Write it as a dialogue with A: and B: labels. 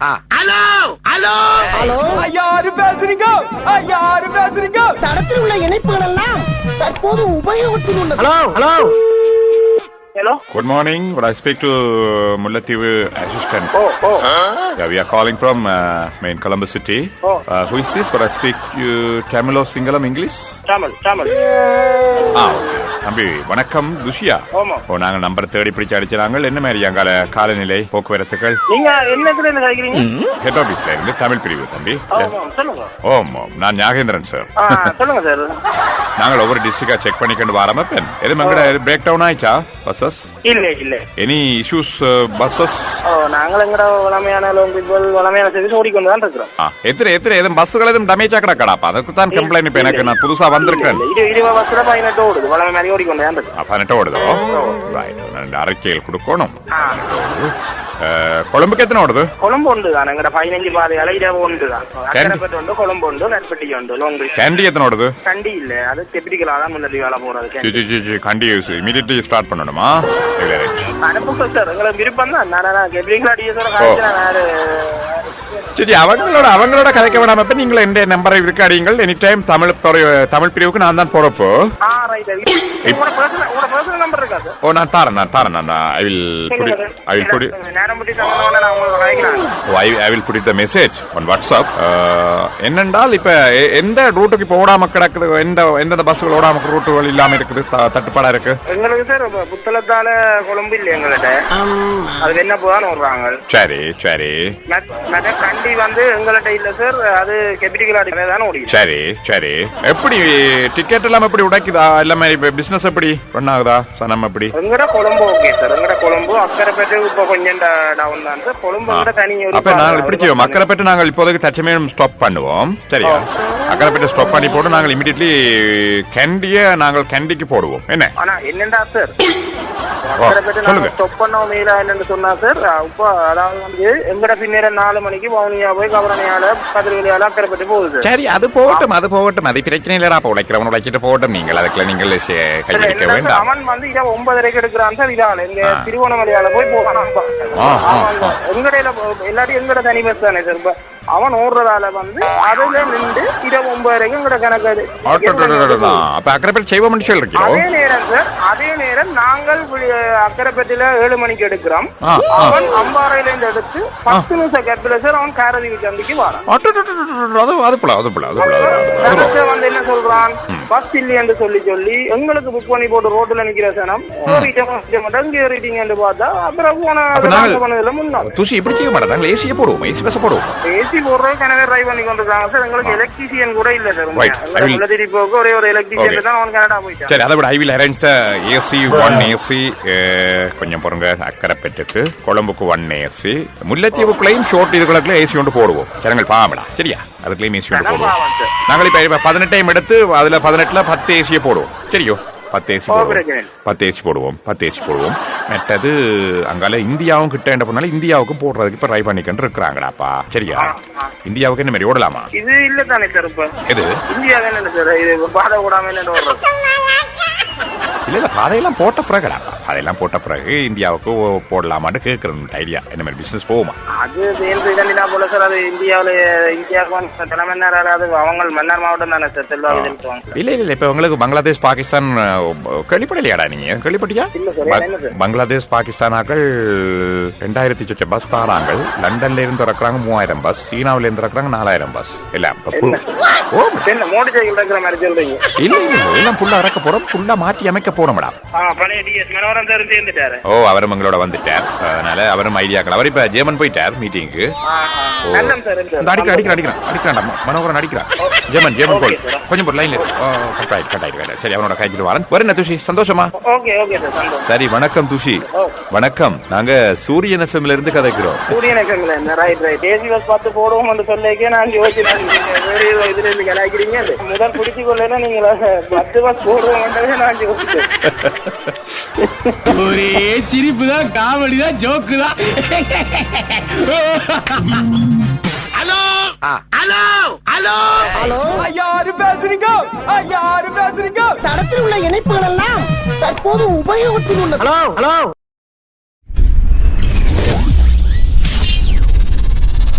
A: Hello hello
B: hello
C: யாரு பேசுறீங்க யாரு பேசுறீங்க
B: தடத்தில் உள்ள இணைப்புகள் எல்லாம் தற்போது உபயோகத்தில் உள்ளது
A: hello hello
D: Hello?
E: Good morning. Would I speak to uh, Mullathievu assistant?
D: Oh, oh.
E: Yeah, we are calling from uh, main Columbus City.
D: Oh.
E: Uh, who is this? Would I speak you Tamil or Singalam English?
D: Tamil, Tamil.
E: ஆ okay தம்பி வணக்கம் துஷியா. ஓ நாங்கள் number தேடி பிடிச்சு அடிச்சாங்க என்ன மாதிரி அங்கால காலநிலை போக்குவரத்துகள்
D: நீங்க கேக்குறீங்க
E: ஹெட் ஆபீஸ்ல இருந்து தமிழ் பிரிவு தம்பி. ஓம் நான் ஞாகேந்திரன் சார்
D: ஆ, சொல்லுங்க சார்
E: நாங்கள் ஒவ்வொரு டிஸ்ட்ரிக்டா செக் பண்ணிக்கொண்டு வரோம் பென் எது மங்கட பிரேக் டவுன் ஆயிச்சா பஸ்ஸஸ்
D: இல்ல இல்ல.
E: எனி இஷ்யூஸ் பஸ்ஸஸ்
D: நாங்கள் எங்கட வளமையான பீப்புள் வளமையான சர்வீஸ் ஓடிக்கொண்டு தான் இருக்கிறோம்.
E: எத்தனை எத்தனை எதுவும் பஸ்ஸுகள் எதுவும் டமேஜ் கிடக்கடாப்பா? அதுக்கு தான் கம்ப்ளைண்ட் இப்ப எனக்கு நான் புதுசா வந்திருக்கேன்
D: இரு இருபது பஸ்ல பதினெட்டு ஓடுது. வளமை
E: ரெண்டு அறிக்கைகள் கொடுக்கணும்
D: ஆ.
E: அஹ், கொழும்புக்கு எத்தனை ஓடுது
D: கொழும்பு உண்டு தான் எங்கட பதினஞ்சு பாதையால இரவு உண்டு தான் அக்கரைப்பட்டு உண்டு கொழும்பு உண்டு நெற்பட்டி உண்டு பீச்
E: கேண்டி எத்தனை ஓடுது
D: கண்டி இல்ல அது தெப்பிடிகளா தான் முன்னாடி வேலை போறது
E: ஜி ஜி ஜி கண்டி இமீடியட்லி ஸ்டார்ட் பண்ணணுமா
D: அனுப்புங்க சார் எங்களுக்கு விருப்பம் தான் நான் டிஎஸோட வேறு
E: சரி அவங்களோட அவங்களோட கதைக்க வேணாம இப்ப நீங்க எந்த நம்பரை இருக்காடிங்கள் எனி டைம் தமிழ் தமிழ் பிரிவுக்கு நான் தான் போறப்போ
D: y le
E: ஓ நான் தாரேன் நான் தாரேன் நான் ஐ வில் புடி ஐ வில் புடி ஐ ஐ வில் புடி த மெசேஜ் ஒன் வாட்ஸ்அப் என்னென்றால் இப்ப எந்த ரூட்டுக்கு இப்போ ஓடாம கிடக்குது? எந்த எந்தெந்த பஸ்ஸுகள் ஓடாம ரூட்டுகள் இல்லாம இருக்குது? தட்டுப்பாடா இருக்கு?
D: எங்களுக்கு சார் இப்ப புத்தளத்தால கொழும்பு இல்லை எங்கள்கிட்ட? அது என்ன போதான் விடுறாங்க
E: சரி சரி.
D: மற்ற கண்டி வந்து எங்கள்கிட்ட இல்ல சார் அது அடிக்கிறதே தானே ஓடிக்கும்
E: சரி சரி. எப்படி டிக்கெட் எல்லாம் எப்படி உடைக்குதா? எல்லாமே பிசினஸ் எப்படி ரன் ஆகுதா? சனம் எப்படி?
D: எங்கட கொழும்பு ஓகே சார் எங்கட கொழும்பு அக்கரைப்பேட்டு இப்ப கொஞ்சம் டவுன் தான் சார் கொழும்பு தனி
E: அப்ப நாங்கள் இப்படி செய்வோம் அக்கரைப்பட்டு நாங்கள் இப்போதைக்கு தற்சமயம் ஸ்டாப் பண்ணுவோம் சரியா அக்கரைப்பட்டு ஸ்டாப் பண்ணி போட்டு நாங்கள் இமிடியட்லி கேண்டிய நாங்கள் கேண்டிக்கு போடுவோம். என்ன?
D: ஆனா என்னண்டா சார்
E: சொல்லுங்க.
D: ஸ்டாப் பண்ண மேல என்னன்னு சொன்னா சார் இப்போ அதாவது வந்து எங்கட நாலு மணிக்கு வவுனியா போய் கவரணையால கதிர்வெளியால அக்கரைப்பேட்டு போகுது. சார்
E: அது போகட்டும் அது போகட்டும். அது பிரச்சனை இல்லடா அப்ப உழைக்கிறவன் உழைச்சிட்டு போகட்டும். நீங்கள் அதுக்குள்ள நீங்கள் கையடிக்க வேண்டாம்.
D: அவன் வந்து இரவு ஒன்பதரைக்கு எடுக்கிறான் சார் இதால இங்க. திருவண்ணாமலையால போய் போகலாம். எங்கடையில எல்லாரும் எங்கட தனி பஸ் தானே சார் அவன் ஓடுறதால வந்து அதுல நின்று இரவு ஒன்பதரைக்கு எங்கட கணக்கு அது.
E: ஆட்டோடோடோடோடா. அப்ப அக்கரைப்பட்டு செய்வோம் சொல்றீங்களோ
D: அதே நேரம் சார் அதே நேரம் நாங்கள் அக்கரைப்பட்டில ஏழு மணிக்கு எடுக்கிறோம். அவன் அம்பாறையில இருந்து எடுத்து பத்து நிமிஷம் கேப்ல சார் அவன் காரதி சந்திக்கு வரான்.
E: அது அது போல அது போல அது
D: வந்து என்ன சொல்றான்? பஸ் இல்லையென்று சொல்லி சொல்லி எங்களுக்கு புக் பண்ணி போட்டு ரோட்ல நிக்கிற சனம் இங்க ஏறிட்டீங்கன்னு பார்த்தா அப்புறம் போன
E: தூசி இப்படி செய்ய மாட்டோம். நாங்கள் ஏசியே போடுவோம் ஏசி பஸ் போடுவோம்.
D: ஏசி போடுறது கனவே ட்ரை பண்ணி கொண்டிருக்காங்க. சார் எங்களுக்கு எலக்ட்ரிசியன் கூட இல்ல சார்
E: Right. I will-
D: உள்ள போக்கு ஒரே ஒரு
E: Okay.
D: எலக்ட்ரிசியன் தான் அவன் கனடா போயிட்டான்.
E: சரி அதை விட I will arrange AC one AC கொஞ்சம் பொறுங்க அக்கரைப்பேட்டுக்கு கொழம்புக்கு ஒன் ஏசி முல்லைத்தீவுக்குள்ளேயும் ஷோர்ட் இதுக்குள்ள ஏசி ஒன்று போடுவோம். ஜனங்கள் பாவடா சரியா? அதுக்குள்ளேயும் ஏசி ஒன்று போடுவோம். நாங்கள் இப்ப பதினெட்டையும் எடுத்து அதுல பதினெட்டுல பத்து ஏசியை போடுவோம். சரியோ? பத்து ஏசி
D: ஓ,
E: போடுவோம்.
D: பிரச்சனை.
E: பத்து ஏசி போடுவோம் பத்து ஏசி போடுவோம். மற்றது அங்கால இந்தியாவும் கிட்ட போனாலும் இந்தியாவுக்கும் போடுறதுக்கு இப்ப ட்ரை பண்ணிக்கிட்டு இருக்கிறாங்கடாப்பா. சரியா? இந்தியாவுக்கு என்ன மாதிரி ஓடலாமா?
D: இது இல்ல தானே சார் இப்ப.
E: எது?
D: இந்தியா தானே சார் இது பாதை என்ன வர்றது
E: இல்ல இல்ல பாதையெல்லாம் போட்ட பிறகுடா பாதையெல்லாம் போட்ட பிறகு இந்தியாவுக்கு போடலாமான்னு கேட்கறேன் ஐடியா என்ன மாதிரி பிசினஸ் போகுமா?
D: அது சேர்ந்து போல சார். அது இந்தியாவுல இந்தியாவுக்கு தலைமன்னார் அது அவங்க மன்னார் மாவட்டம் தானே சார் செலுத்துவாங்க
E: இல்ல இல்ல இப்ப உங்களுக்கு பங்களாதேஷ் பாகிஸ்தான் கேள்விப்படலையாடா நீங்க? கேள்விப்பட்டியா? பங்களாதேஷ் பாகிஸ்தானாக்கள் ரெண்டாயிரத்தி சொச்ச பஸ் தாராங்க லண்டன்ல இருந்து இறக்குறாங்க மூவாயிரம் பஸ் சீனாவில இருந்து இறக்குறாங்க நாலாயிரம் பஸ் இல்ல
D: மோடி சைக்கிள் இருக்கிற மாதிரி சொல்றீங்க?
E: இல்ல இல்ல எல்லாம் புல்லா இறக்க போறோம் புல்லா மாற்றி அமைக்க போறோம் ஓ அவரும் எங்களோட வந்துட்டார். அதனால அவரும் ஐடியாக்கள். அவர் இப்ப ஜேமன் போயிட்டார் மீட்டிங்க்கு அடிக்கிற அடிக்கிற அடிக்கிறான் அடிக்கிறான் மனோகரன் அடிக்கிறான் ஜெமன் ஜெமன் கோல் கொஞ்சம் லைன்ல கட் ஆயிட்டு கட் ஆயிட்டு சரி அவனோட கைச்சிட்டு வரேன். வரேன் துஷி? சந்தோஷமா?
D: சார்
E: வணக்கம் துஷி. வணக்கம். நாங்க சூரியன் எஃப்எம்ல இருந்து கதைக்கிறோம்.
D: சூரியன் எஃப்எம்ல ரைட் ரைட் ஏசி பஸ் பார்த்து போடுவோம் என்று சொல்லிக்கே நான் ஏதோ இதுல இருந்து கலாய்க்கிறீங்க முதல் பிடிச்சி கொள்ளல நீங்க பத்து பஸ் போடுவோம் நான் யோசிச்சேன்
A: ஒரே சிரிப்பு தான் காமெடி தான் ஜோக்கு தான். ஹலோ? ஹலோ? ஹலோ?
B: ஹலோ?
C: யாரு பேசுறீங்க. யாரு பேசுறீங்க.
B: தடத்தில் உள்ள இணைப்புகள் எல்லாம் தற்போது உபயோகத்தில் உள்ளது.
A: ஹலோ? ஹலோ?